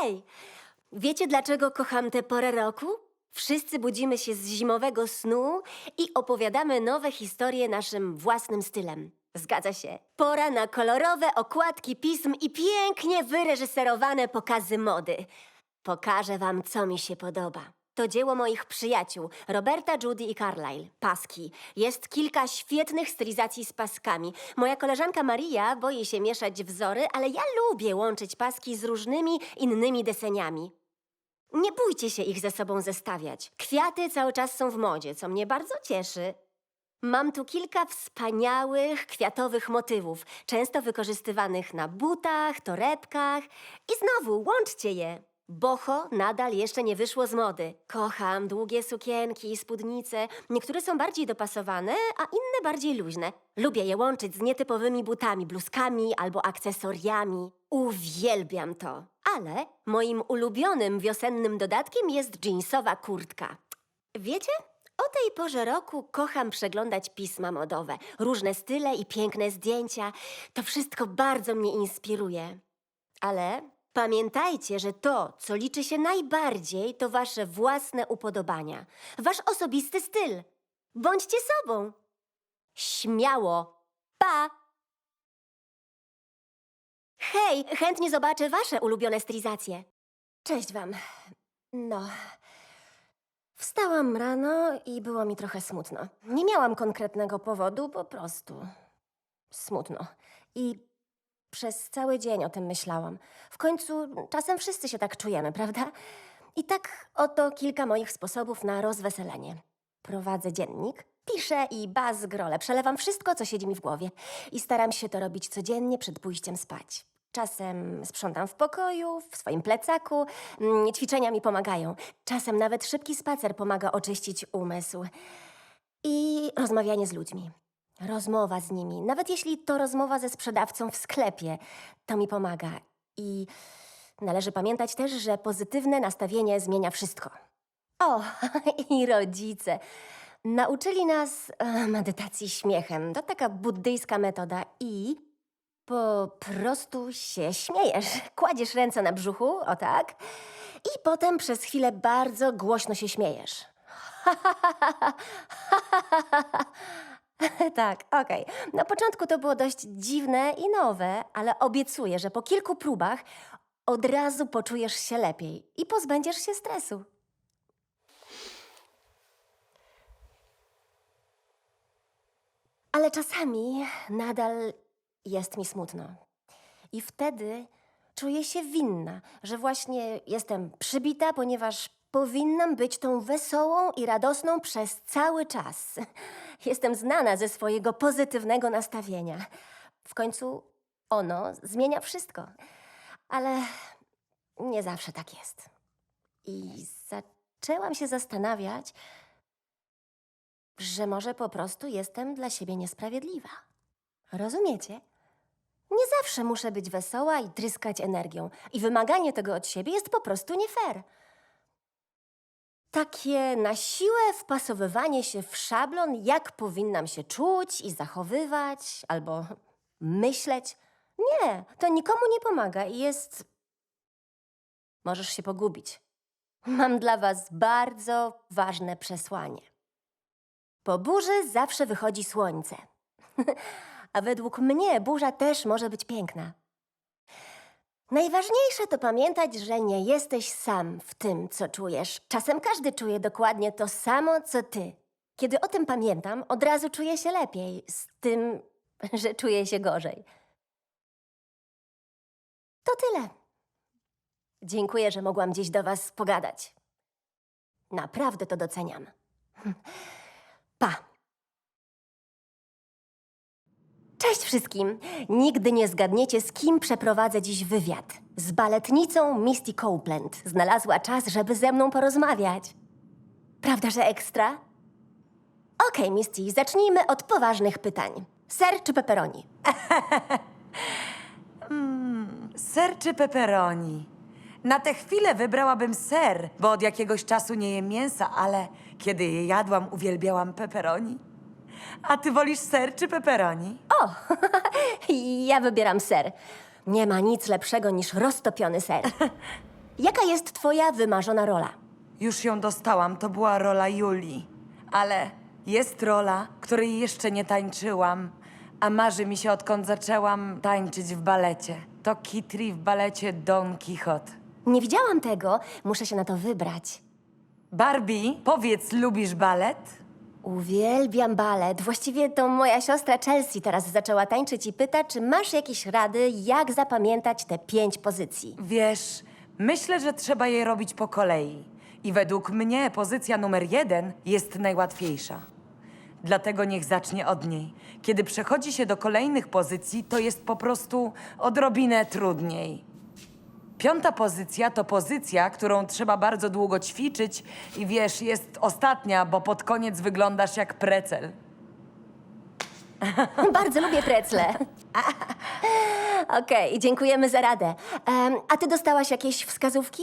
Hej! Wiecie, dlaczego kocham tę porę roku? Wszyscy budzimy się z zimowego snu i opowiadamy nowe historie naszym własnym stylem. Zgadza się. Pora na kolorowe okładki pism i pięknie wyreżyserowane pokazy mody. Pokażę wam, co mi się podoba. To dzieło moich przyjaciół, Roberta, Judy i Carlyle. Paski. Jest kilka świetnych stylizacji z paskami. Moja koleżanka Maria boi się mieszać wzory, ale ja lubię łączyć paski z różnymi innymi deseniami. Nie bójcie się ich ze sobą zestawiać. Kwiaty cały czas są w modzie, co mnie bardzo cieszy. Mam tu kilka wspaniałych kwiatowych motywów, często wykorzystywanych na butach, torebkach. I znowu łączcie je. Boho nadal jeszcze nie wyszło z mody. Kocham długie sukienki i spódnice. Niektóre są bardziej dopasowane, a inne bardziej luźne. Lubię je łączyć z nietypowymi butami, bluzkami albo akcesoriami. Uwielbiam to. Ale moim ulubionym wiosennym dodatkiem jest jeansowa kurtka. Wiecie? O tej porze roku kocham przeglądać pisma modowe, różne style i piękne zdjęcia. To wszystko bardzo mnie inspiruje. Ale pamiętajcie, że to, co liczy się najbardziej, to wasze własne upodobania, wasz osobisty styl. Bądźcie sobą. Śmiało. Pa! Hej, chętnie zobaczę wasze ulubione stylizacje. Cześć wam. No. Wstałam rano i było mi trochę smutno. Nie miałam konkretnego powodu, po prostu smutno. I przez cały dzień o tym myślałam. W końcu czasem wszyscy się tak czujemy, prawda? I tak oto kilka moich sposobów na rozweselenie. Prowadzę dziennik, piszę i baz grole. Przelewam wszystko, co siedzi mi w głowie. I staram się to robić codziennie przed pójściem spać. Czasem sprzątam w pokoju, w swoim plecaku. Mm, Ćwiczenia mi pomagają. Czasem nawet szybki spacer pomaga oczyścić umysł. I rozmawianie z ludźmi. Rozmowa z nimi. Nawet jeśli to rozmowa ze sprzedawcą w sklepie, to mi pomaga. I należy pamiętać też, że pozytywne nastawienie zmienia wszystko. O, i rodzice. Nauczyli nas e, medytacji śmiechem. To taka buddyjska metoda i po prostu się śmiejesz. Kładziesz ręce na brzuchu, o tak, i potem przez chwilę bardzo głośno się śmiejesz. tak, okej. Na początku to było dość dziwne i nowe, ale obiecuję, że po kilku próbach od razu poczujesz się lepiej i pozbędziesz się stresu. Ale czasami nadal jest mi smutno. I wtedy czuję się winna, że właśnie jestem przybita, ponieważ powinnam być tą wesołą i radosną przez cały czas. Jestem znana ze swojego pozytywnego nastawienia. W końcu ono zmienia wszystko. Ale nie zawsze tak jest. I zaczęłam się zastanawiać, że może po prostu jestem dla siebie niesprawiedliwa. Rozumiecie? Nie zawsze muszę być wesoła i tryskać energią, i wymaganie tego od siebie jest po prostu nie fair. Takie na siłę wpasowywanie się w szablon, jak powinnam się czuć i zachowywać, albo myśleć. Nie, to nikomu nie pomaga i jest. Możesz się pogubić. Mam dla Was bardzo ważne przesłanie. Po burzy zawsze wychodzi słońce. A według mnie burza też może być piękna. Najważniejsze to pamiętać, że nie jesteś sam w tym, co czujesz. Czasem każdy czuje dokładnie to samo, co ty. Kiedy o tym pamiętam, od razu czuję się lepiej z tym, że czuję się gorzej. To tyle. Dziękuję, że mogłam dziś do Was pogadać. Naprawdę to doceniam. Pa. Cześć wszystkim! Nigdy nie zgadniecie, z kim przeprowadzę dziś wywiad. Z baletnicą Misty Copeland. Znalazła czas, żeby ze mną porozmawiać. Prawda, że ekstra? Okej, Misty, zacznijmy od poważnych pytań. Ser czy pepperoni? Ser czy pepperoni? Na tę chwilę wybrałabym ser, bo od jakiegoś czasu nie jem mięsa, ale kiedy je jadłam, uwielbiałam pepperoni. A ty wolisz ser czy pepperoni? O, ja wybieram ser. Nie ma nic lepszego niż roztopiony ser. Jaka jest twoja wymarzona rola? Już ją dostałam, to była rola Julii. Ale jest rola, której jeszcze nie tańczyłam, a marzy mi się odkąd zaczęłam tańczyć w balecie. To Kitri w balecie Don Quixote. Nie widziałam tego, muszę się na to wybrać. Barbie, powiedz, lubisz balet? Uwielbiam balet. Właściwie to moja siostra Chelsea teraz zaczęła tańczyć i pyta, czy masz jakieś rady, jak zapamiętać te pięć pozycji. Wiesz, myślę, że trzeba je robić po kolei. I według mnie pozycja numer jeden jest najłatwiejsza. Dlatego niech zacznie od niej. Kiedy przechodzi się do kolejnych pozycji, to jest po prostu odrobinę trudniej. Piąta pozycja to pozycja, którą trzeba bardzo długo ćwiczyć i wiesz, jest ostatnia, bo pod koniec wyglądasz jak precel. Bardzo lubię precle. Okej, dziękujemy za radę. Em, a ty dostałaś jakieś wskazówki?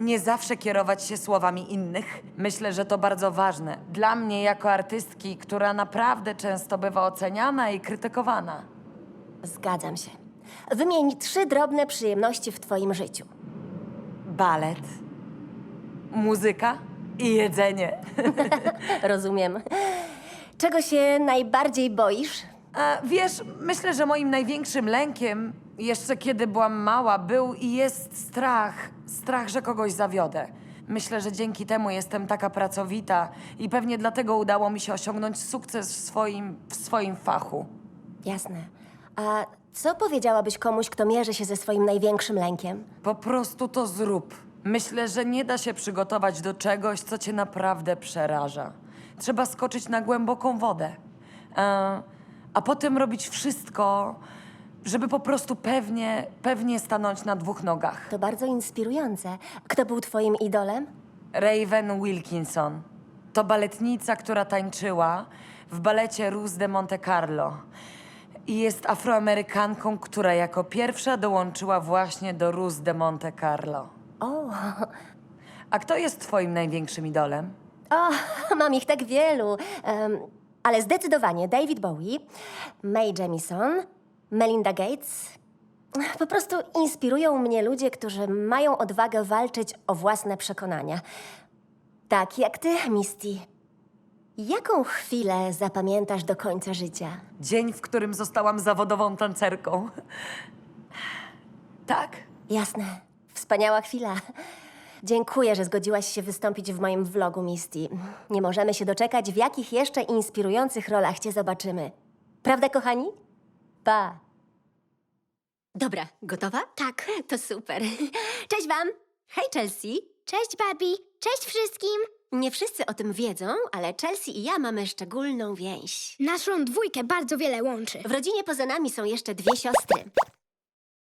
Nie zawsze kierować się słowami innych. Myślę, że to bardzo ważne. Dla mnie, jako artystki, która naprawdę często bywa oceniana i krytykowana. Zgadzam się. Wymień trzy drobne przyjemności w twoim życiu. Balet, muzyka i jedzenie. Rozumiem. Czego się najbardziej boisz? A, wiesz, myślę, że moim największym lękiem, jeszcze kiedy byłam mała, był i jest strach. Strach, że kogoś zawiodę. Myślę, że dzięki temu jestem taka pracowita i pewnie dlatego udało mi się osiągnąć sukces w swoim, w swoim fachu. Jasne. A co powiedziałabyś komuś, kto mierzy się ze swoim największym lękiem? Po prostu to zrób. Myślę, że nie da się przygotować do czegoś, co cię naprawdę przeraża. Trzeba skoczyć na głęboką wodę. E, a potem robić wszystko, żeby po prostu pewnie, pewnie stanąć na dwóch nogach. To bardzo inspirujące. Kto był twoim idolem? Raven Wilkinson. To baletnica, która tańczyła w balecie Ruse de Monte Carlo. I jest afroamerykanką, która jako pierwsza dołączyła właśnie do Ruse de Monte Carlo. O, A kto jest twoim największym idolem? o mam ich tak wielu. Em, ale zdecydowanie David Bowie, Mae Jemison, Melinda Gates. Po prostu inspirują mnie ludzie, którzy mają odwagę walczyć o własne przekonania. Tak jak ty, Misty. Jaką chwilę zapamiętasz do końca życia? Dzień, w którym zostałam zawodową tancerką. Tak? Jasne. Wspaniała chwila. Dziękuję, że zgodziłaś się wystąpić w moim vlogu, Misty. Nie możemy się doczekać, w jakich jeszcze inspirujących rolach cię zobaczymy. Prawda, kochani? Pa! Dobra, gotowa? Tak. To super. Cześć wam! Hej, Chelsea! Cześć Barbie. Cześć wszystkim. Nie wszyscy o tym wiedzą, ale Chelsea i ja mamy szczególną więź. Naszą dwójkę bardzo wiele łączy. W rodzinie poza nami są jeszcze dwie siostry.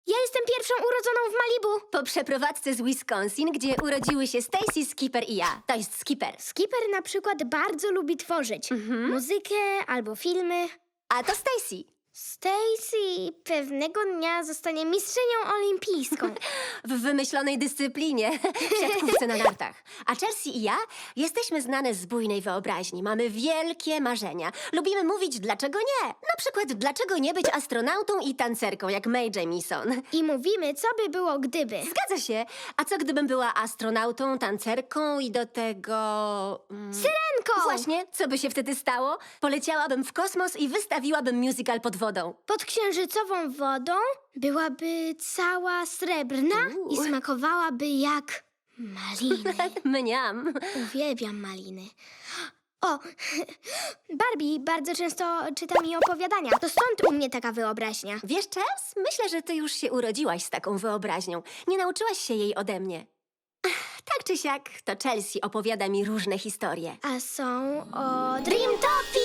Ja jestem pierwszą urodzoną w Malibu. Po przeprowadzce z Wisconsin, gdzie urodziły się Stacy, Skipper i ja. To jest Skipper. Skipper na przykład bardzo lubi tworzyć muzykę albo filmy. A to Stacy. Stacy pewnego dnia zostanie mistrzynią olimpijską. w wymyślonej dyscyplinie, w siatkówce na nartach. A Chelsea i ja jesteśmy znane z bujnej wyobraźni. Mamy wielkie marzenia. Lubimy mówić, dlaczego nie. Na przykład, dlaczego nie być astronautą i tancerką, jak Mae Jemison. I mówimy, co by było gdyby. Zgadza się. A co gdybym była astronautą, tancerką i do tego... Mm, Syrenką! Właśnie, co by się wtedy stało? Poleciałabym w kosmos i wystawiłabym musical pod wodą. Pod księżycową wodą byłaby cała srebrna i Uuu. smakowałaby jak maliny. Mniam. Uwielbiam maliny. O, Barbie bardzo często czyta mi opowiadania. To stąd u mnie taka wyobraźnia. Wiesz, Chels? Myślę, że ty już się urodziłaś z taką wyobraźnią. Nie nauczyłaś się jej ode mnie. Ach, Tak czy siak, to Chelsea opowiada mi różne historie. A są o Dreamtopii!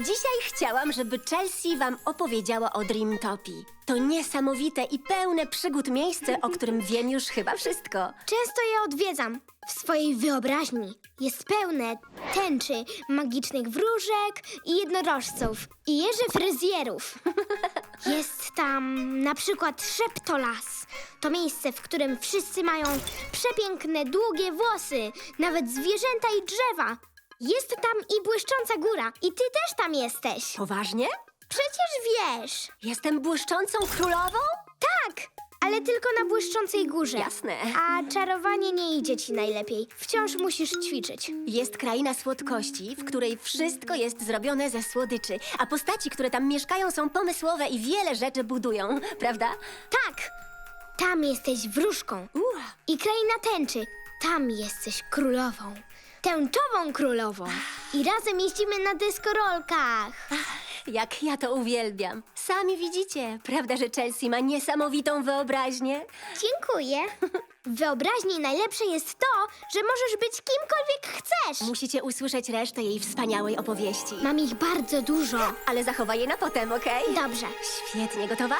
Dzisiaj chciałam, żeby Chelsea wam opowiedziała o Dreamtopii. To niesamowite i pełne przygód miejsce, o którym wiem już chyba wszystko. Często je odwiedzam. W swojej wyobraźni jest pełne tęczy, magicznych wróżek i jednorożców i jeży fryzjerów. Jest tam na przykład Szeptolas. To miejsce, w którym wszyscy mają przepiękne, długie włosy, nawet zwierzęta i drzewa. Jest tam i błyszcząca góra. I ty też tam jesteś. Poważnie? Przecież wiesz. Jestem błyszczącą królową? Tak! ale tylko na błyszczącej górze. Jasne. A czarowanie nie idzie ci najlepiej. Wciąż musisz ćwiczyć. Jest kraina słodkości, w której wszystko jest zrobione ze słodyczy, a postaci, które tam mieszkają, są pomysłowe i wiele rzeczy budują, prawda? Tak! Tam jesteś wróżką. Ua. I kraina tęczy. Tam jesteś królową. Tęczową królową. I razem jeździmy na deskorolkach. Jak ja to uwielbiam. Sami widzicie, prawda, że Chelsea ma niesamowitą wyobraźnię? Dziękuję. W wyobraźni najlepsze jest to, że możesz być kimkolwiek chcesz. Musicie usłyszeć resztę jej wspaniałej opowieści. Mam ich bardzo dużo. Ale zachowaj je na potem, okej? Dobrze. Świetnie, gotowa?